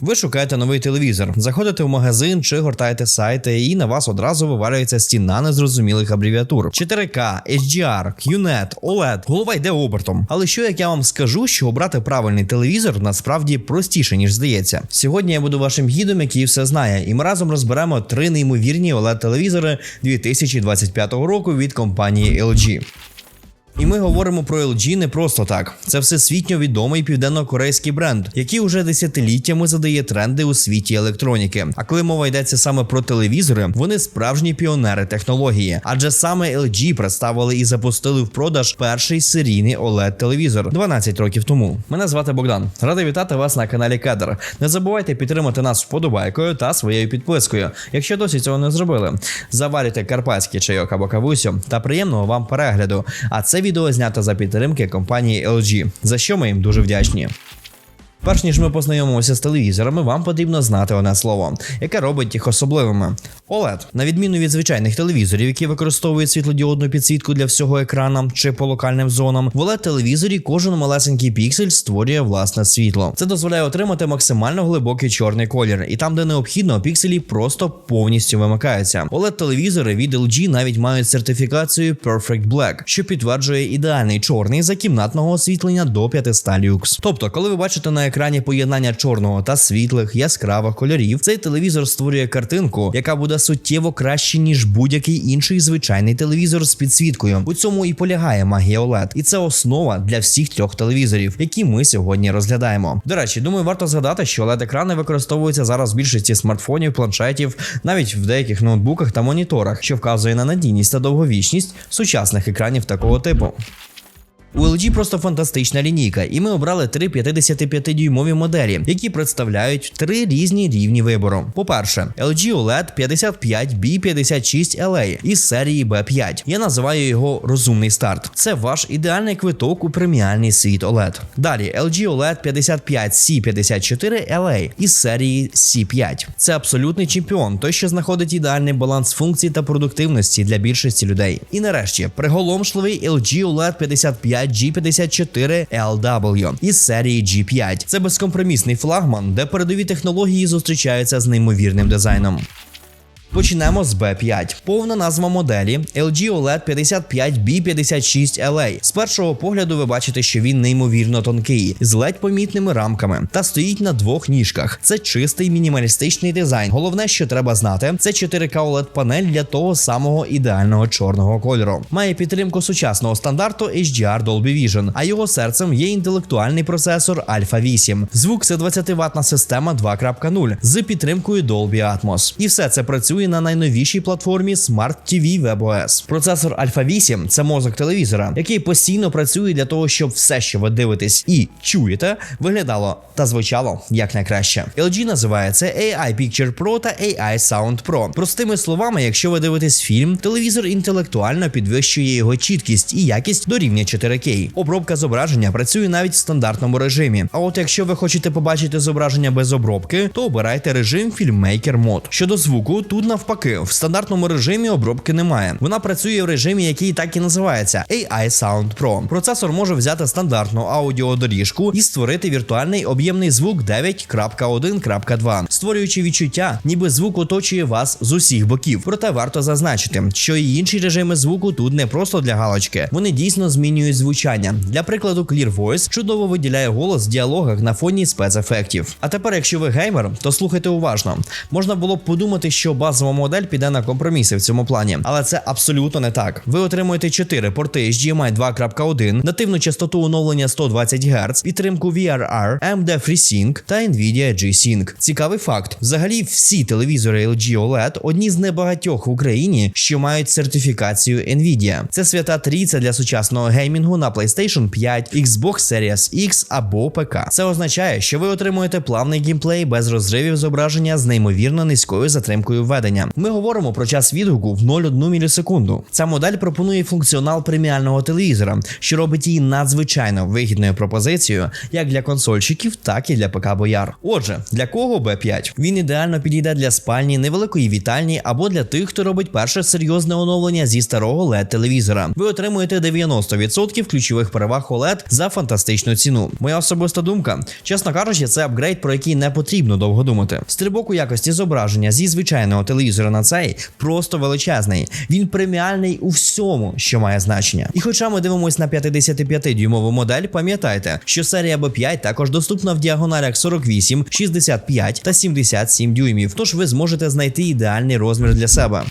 Ви шукаєте новий телевізор, заходите в магазин чи гортаєте сайти, і на вас одразу вивалюється стіна незрозумілих абревіатур: 4К, HDR, QNET, OLED. Голова йде обертом. Але що як я вам скажу, що обрати правильний телевізор насправді простіше ніж здається. Сьогодні я буду вашим гідом, який все знає, і ми разом розберемо три неймовірні oled телевізори 2025 року від компанії LG. І ми говоримо про LG не просто так. Це всесвітньо відомий південно-корейський бренд, який уже десятиліттями задає тренди у світі електроніки. А коли мова йдеться саме про телевізори, вони справжні піонери технології, адже саме LG представили і запустили в продаж перший серійний oled телевізор 12 років тому. Мене звати Богдан. Радий вітати вас на каналі Кедр. Не забувайте підтримати нас вподобайкою та своєю підпискою, якщо досі цього не зробили. Заварюйте карпатський чайок або кавусю та приємного вам перегляду. А це відео знято за підтримки компанії LG, за що ми їм дуже вдячні. Перш ніж ми познайомимося з телевізорами, вам потрібно знати одне слово, яке робить їх особливими. OLED. на відміну від звичайних телевізорів, які використовують світлодіодну підсвітку для всього екрана чи по локальним зонам, в oled телевізорі кожен малесенький піксель створює власне світло. Це дозволяє отримати максимально глибокий чорний колір, і там, де необхідно, пікселі просто повністю вимикаються. oled телевізори від LG навіть мають сертифікацію Perfect Black, що підтверджує ідеальний чорний за кімнатного освітлення до 500 люкс. Тобто, коли ви бачите на екрані поєднання чорного та світлих яскравих кольорів, цей телевізор створює картинку, яка буде суттєво краще ніж будь-який інший звичайний телевізор з підсвіткою. У цьому і полягає магія OLED. і це основа для всіх трьох телевізорів, які ми сьогодні розглядаємо. До речі, думаю, варто згадати, що oled екрани використовуються зараз в більшості смартфонів, планшетів, навіть в деяких ноутбуках та моніторах, що вказує на надійність та довговічність сучасних екранів такого типу. У LG просто фантастична лінійка, і ми обрали три 55-дюймові моделі, які представляють три різні рівні вибору. По-перше, LG OLED 55B56LA із серії B5. Я називаю його розумний старт. Це ваш ідеальний квиток у преміальний світ OLED. Далі LG OLED 55C54LA із серії C5. Це абсолютний чемпіон, той, що знаходить ідеальний баланс функцій та продуктивності для більшості людей. І нарешті приголомшливий LG OLED 55 G54LW із серії G5. Це безкомпромісний флагман, де передові технології зустрічаються з неймовірним дизайном. Почнемо з B5. Повна назва моделі LG OLED 55B56LA. З першого погляду ви бачите, що він неймовірно тонкий, з ледь помітними рамками та стоїть на двох ніжках. Це чистий мінімалістичний дизайн. Головне, що треба знати, це 4К OLED панель для того самого ідеального чорного кольору. Має підтримку сучасного стандарту HDR Dolby Vision, а його серцем є інтелектуальний процесор Alpha 8. Звук це 20 ватна система 2.0 з підтримкою Dolby Atmos. І все це працює на найновішій платформі Smart TV WebOS. Процесор Alpha 8 це мозок телевізора, який постійно працює для того, щоб все, що ви дивитесь і чуєте, виглядало та звучало як найкраще. LG називає це AI Picture Pro та AI Sound Pro. Простими словами, якщо ви дивитесь фільм, телевізор інтелектуально підвищує його чіткість і якість до рівня 4К. Обробка зображення працює навіть в стандартному режимі. А от якщо ви хочете побачити зображення без обробки, то обирайте режим Filmmaker Mode. Щодо звуку, тут навпаки, в стандартному режимі обробки немає. Вона працює в режимі, який так і називається AI Sound Pro. Процесор може взяти стандартну аудіодоріжку і створити віртуальний об'ємний звук 9.1.2, створюючи відчуття, ніби звук оточує вас з усіх боків. Проте варто зазначити, що і інші режими звуку тут не просто для галочки, вони дійсно змінюють звучання. Для прикладу, Clear Voice чудово виділяє голос в діалогах на фоні спецефектів. А тепер, якщо ви геймер, то слухайте уважно. Можна було б подумати, що базова модель піде на компроміси в цьому плані, але це абсолютно не так. Ви отримуєте 4 порти HDMI 2.1, нативну частоту оновлення 120 Гц, підтримку VRR, AMD FreeSync та Nvidia G-Sync. Цікавий факт: взагалі всі телевізори LG OLED одні з небагатьох в Україні, що мають сертифікацію Nvidia. Це свята трійця для сучасного геймінгу на PlayStation 5, Xbox Series X або ПК. Це означає, що ви отримуєте плавний геймплей без розривів зображення з неймовірно низькою затримкою введення наведення. Ми говоримо про час відгуку в 0,1 мілісекунду. Ця модель пропонує функціонал преміального телевізора, що робить її надзвичайно вигідною пропозицією як для консольщиків, так і для ПК бояр. Отже, для кого B5? Він ідеально підійде для спальні, невеликої вітальні або для тих, хто робить перше серйозне оновлення зі старого led телевізора. Ви отримуєте 90% ключових переваг OLED за фантастичну ціну. Моя особиста думка, чесно кажучи, це апгрейд, про який не потрібно довго думати. Стрибок у якості зображення зі звичайного телевізора на цей просто величезний. Він преміальний у всьому, що має значення. І хоча ми дивимося на 55-дюймову модель, пам'ятайте, що серія B5 також доступна в діагоналях 48, 65 та 77 дюймів. Тож ви зможете знайти ідеальний розмір для себе.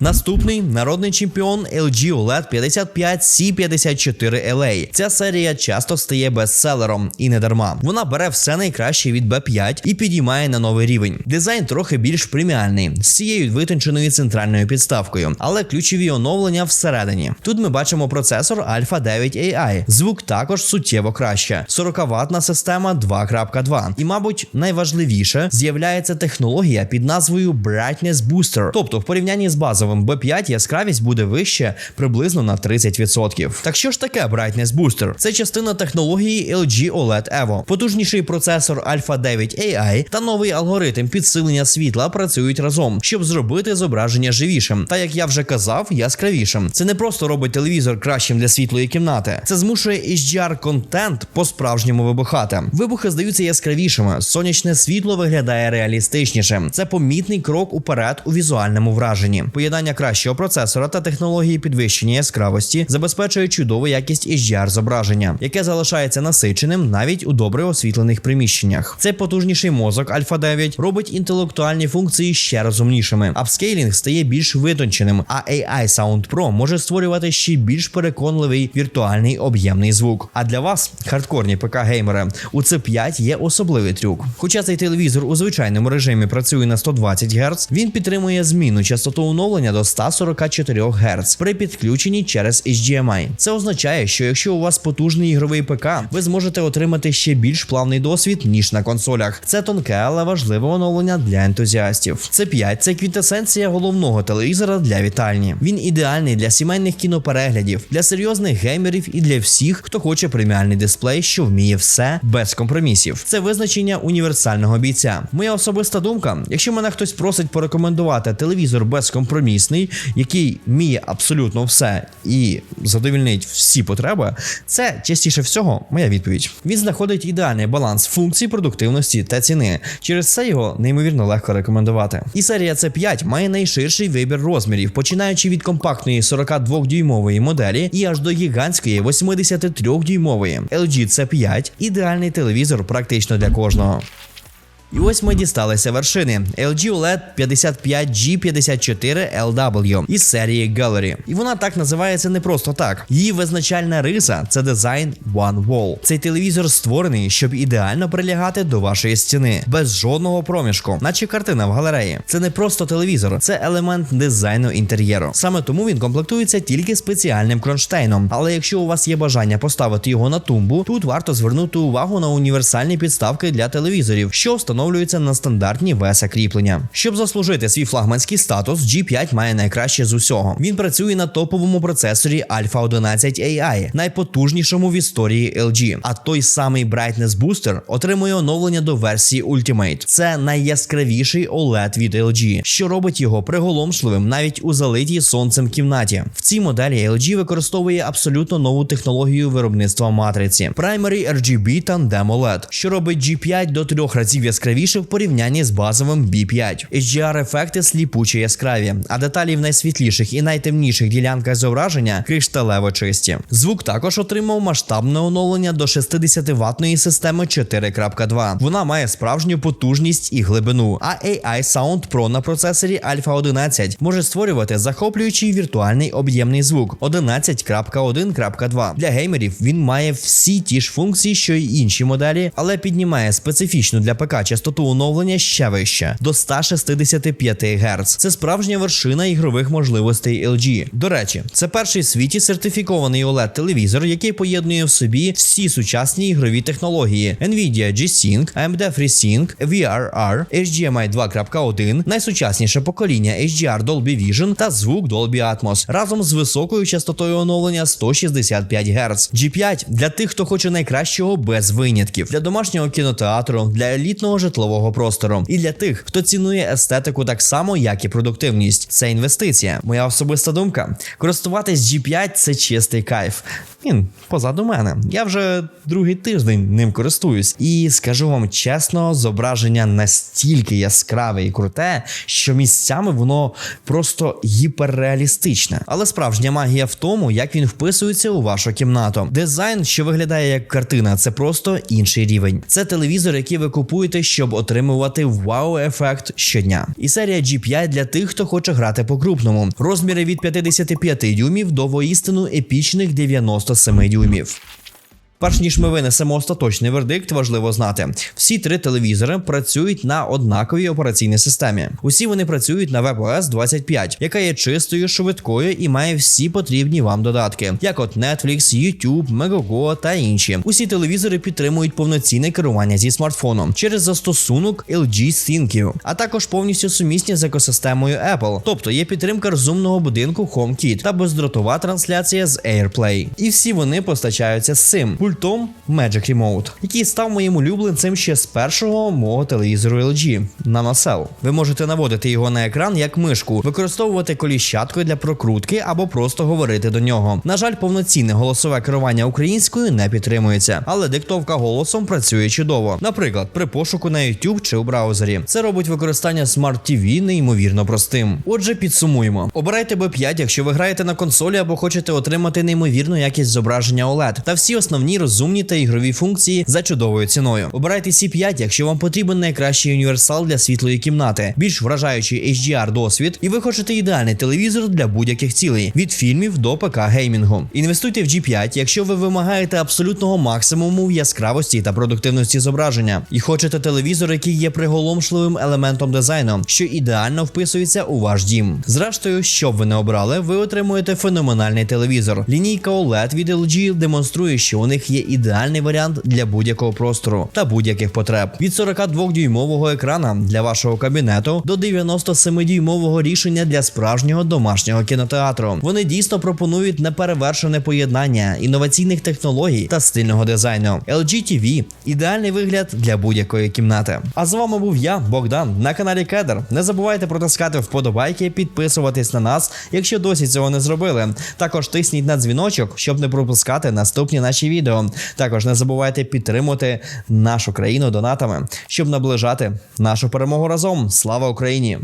Наступний народний чемпіон LG OLED 55 C54 LA. Ця серія часто стає бестселером і не дарма. Вона бере все найкраще від B5 і підіймає на новий рівень. Дизайн трохи більш преміальний з цією витонченою центральною підставкою, але ключові оновлення всередині. Тут ми бачимо процесор Alpha 9 AI. Звук також суттєво краще. 40 ватна система 2.2. І, мабуть, найважливіше з'являється технологія під назвою Brightness Booster. Тобто, в порівнянні з базовим B5 яскравість буде вище приблизно на 30%. Так що ж таке Brightness Booster? Це частина технології LG OLED Evo. Потужніший процесор Alpha 9 AI та новий алгоритм підсилення світла працюють разом, щоб зробити зображення живішим. Та як я вже казав, яскравішим. Це не просто робить телевізор кращим для світлої кімнати, це змушує HDR контент по-справжньому вибухати. Вибухи здаються яскравішими, сонячне світло виглядає реалістичнішим. Це помітний крок уперед у візуальному враженні. Поєднання кращого процесора та технології підвищення яскравості забезпечує чудову якість HDR зображення, яке залишається насиченим навіть у добре освітлених приміщеннях. Цей потужніший мозок Alpha 9 робить інтелектуальні функції ще розумнішими. Апскейлінг стає більш витонченим, а AI Sound Pro може створювати ще більш переконливий віртуальний об'ємний звук. А для вас, хардкорні ПК геймери, у C5 є особливий трюк. Хоча цей телевізор у звичайному режимі працює на 120 Гц, він підтримує зміну частоту оновлення до 144 Гц при підключенні через HDMI. Це означає, що якщо у вас потужний ігровий ПК, ви зможете отримати ще більш плавний досвід ніж на консолях. Це тонке, але важливе оновлення для ентузіастів. Це 5 це квінтесенція головного телевізора для вітальні. Він ідеальний для сімейних кінопереглядів, для серйозних геймерів і для всіх, хто хоче преміальний дисплей, що вміє все без компромісів. Це визначення універсального бійця. Моя особиста думка: якщо мене хтось просить порекомендувати телевізор безкомпромісний, який вміє абсолютно все і задовільнить всі потреби, це частіше всього моя відповідь. Він знаходить ідеальний баланс функцій, продуктивності та ціни. Через це його неймовірно легко рекомендувати. І серія C5 має найширший вибір розмірів, починаючи від компактної 42-дюймової моделі і аж до гігантської 83-дюймової. LG C5 ідеальний телевізор практично для кожного. І ось ми дісталися вершини LG OLED 55G54LW із серії Gallery. І вона так називається не просто так. Її визначальна риса це дизайн One Wall. Цей телевізор створений, щоб ідеально прилягати до вашої стіни, без жодного проміжку, наче картина в галереї. Це не просто телевізор, це елемент дизайну інтер'єру. Саме тому він комплектується тільки спеціальним кронштейном. Але якщо у вас є бажання поставити його на тумбу, тут варто звернути увагу на універсальні підставки для телевізорів, що встановлюють встановлюється на стандартні веса кріплення. Щоб заслужити свій флагманський статус, G5 має найкраще з усього. Він працює на топовому процесорі Alpha 11 AI, найпотужнішому в історії LG. А той самий Brightness Booster отримує оновлення до версії Ultimate. Це найяскравіший OLED від LG, що робить його приголомшливим навіть у залитій сонцем кімнаті. В цій моделі LG використовує абсолютно нову технологію виробництва матриці Primary RGB Tandem OLED, що робить G5 до трьох разів яскравіше в порівнянні з базовим B5. HDR-ефекти сліпуче яскраві, а деталі в найсвітліших і найтемніших ділянках зображення кришталево чисті. Звук також отримав масштабне оновлення до 60 ватної системи 4.2. Вона має справжню потужність і глибину. А AI Sound Pro на процесорі Alpha 11 може створювати захоплюючий віртуальний об'ємний звук 11.1.2. Для геймерів він має всі ті ж функції, що й інші моделі, але піднімає специфічну для ПК частоту частоту оновлення ще вище до 165 Гц. Це справжня вершина ігрових можливостей LG. До речі, це перший в світі сертифікований oled телевізор, який поєднує в собі всі сучасні ігрові технології: Nvidia G-Sync, AMD FreeSync, VRR, HDMI 2.1, найсучасніше покоління HDR Dolby Vision та звук Dolby Atmos разом з високою частотою оновлення 165 Гц. G5 для тих, хто хоче найкращого без винятків, для домашнього кінотеатру, для елітного житлового простору і для тих, хто цінує естетику так само, як і продуктивність. Це інвестиція. Моя особиста думка. Користуватись G5 це чистий кайф. Він позаду мене. Я вже другий тиждень ним користуюсь. І скажу вам чесно, зображення настільки яскраве і круте, що місцями воно просто гіперреалістичне. Але справжня магія в тому, як він вписується у вашу кімнату. Дизайн, що виглядає як картина, це просто інший рівень. Це телевізор, який ви купуєте, щоб отримувати вау-ефект щодня. І серія G5 для тих, хто хоче грати по-крупному. Розміри від 55 дюймів до воістину епічних 97 дюймів. Перш ніж ми винесемо остаточний вердикт, важливо знати: всі три телевізори працюють на однаковій операційній системі. Усі вони працюють на WebOS 25, яка є чистою, швидкою і має всі потрібні вам додатки, як от Netflix, YouTube, Megogo та інші. Усі телевізори підтримують повноцінне керування зі смартфоном через застосунок LG ThinQ, а також повністю сумісні з екосистемою Apple. Тобто є підтримка розумного будинку HomeKit та бездротова трансляція з AirPlay. І всі вони постачаються з цим пультом Magic Remote, який став моїм улюбленцем ще з першого мого телевізору LG NanoCell. Ви можете наводити його на екран як мишку, використовувати коліщатку для прокрутки або просто говорити до нього. На жаль, повноцінне голосове керування українською не підтримується, але диктовка голосом працює чудово. Наприклад, при пошуку на YouTube чи у браузері. Це робить використання Smart TV неймовірно простим. Отже, підсумуємо: обирайте B5, якщо ви граєте на консолі або хочете отримати неймовірну якість зображення OLED та всі основні розумні та ігрові функції за чудовою ціною. Обирайте C5, якщо вам потрібен найкращий універсал для світлої кімнати, більш вражаючий HDR досвід, і ви хочете ідеальний телевізор для будь-яких цілей від фільмів до ПК геймінгу. Інвестуйте в G5, якщо ви вимагаєте абсолютного максимуму яскравості та продуктивності зображення, і хочете телевізор, який є приголомшливим елементом дизайну, що ідеально вписується у ваш дім. Зрештою, що б ви не обрали, ви отримуєте феноменальний телевізор. Лінійка OLED від LG демонструє, що у них є ідеальний варіант для будь-якого простору та будь-яких потреб. Від 42-дюймового екрана для вашого кабінету до 97-дюймового рішення для справжнього домашнього кінотеатру. Вони дійсно пропонують неперевершене поєднання інноваційних технологій та стильного дизайну. LG TV – ідеальний вигляд для будь-якої кімнати. А з вами був я, Богдан, на каналі Кедр. Не забувайте протискати вподобайки, підписуватись на нас, якщо досі цього не зробили. Також тисніть на дзвіночок, щоб не пропускати наступні наші відео. Також не забувайте підтримувати нашу країну донатами, щоб наближати нашу перемогу разом. Слава Україні!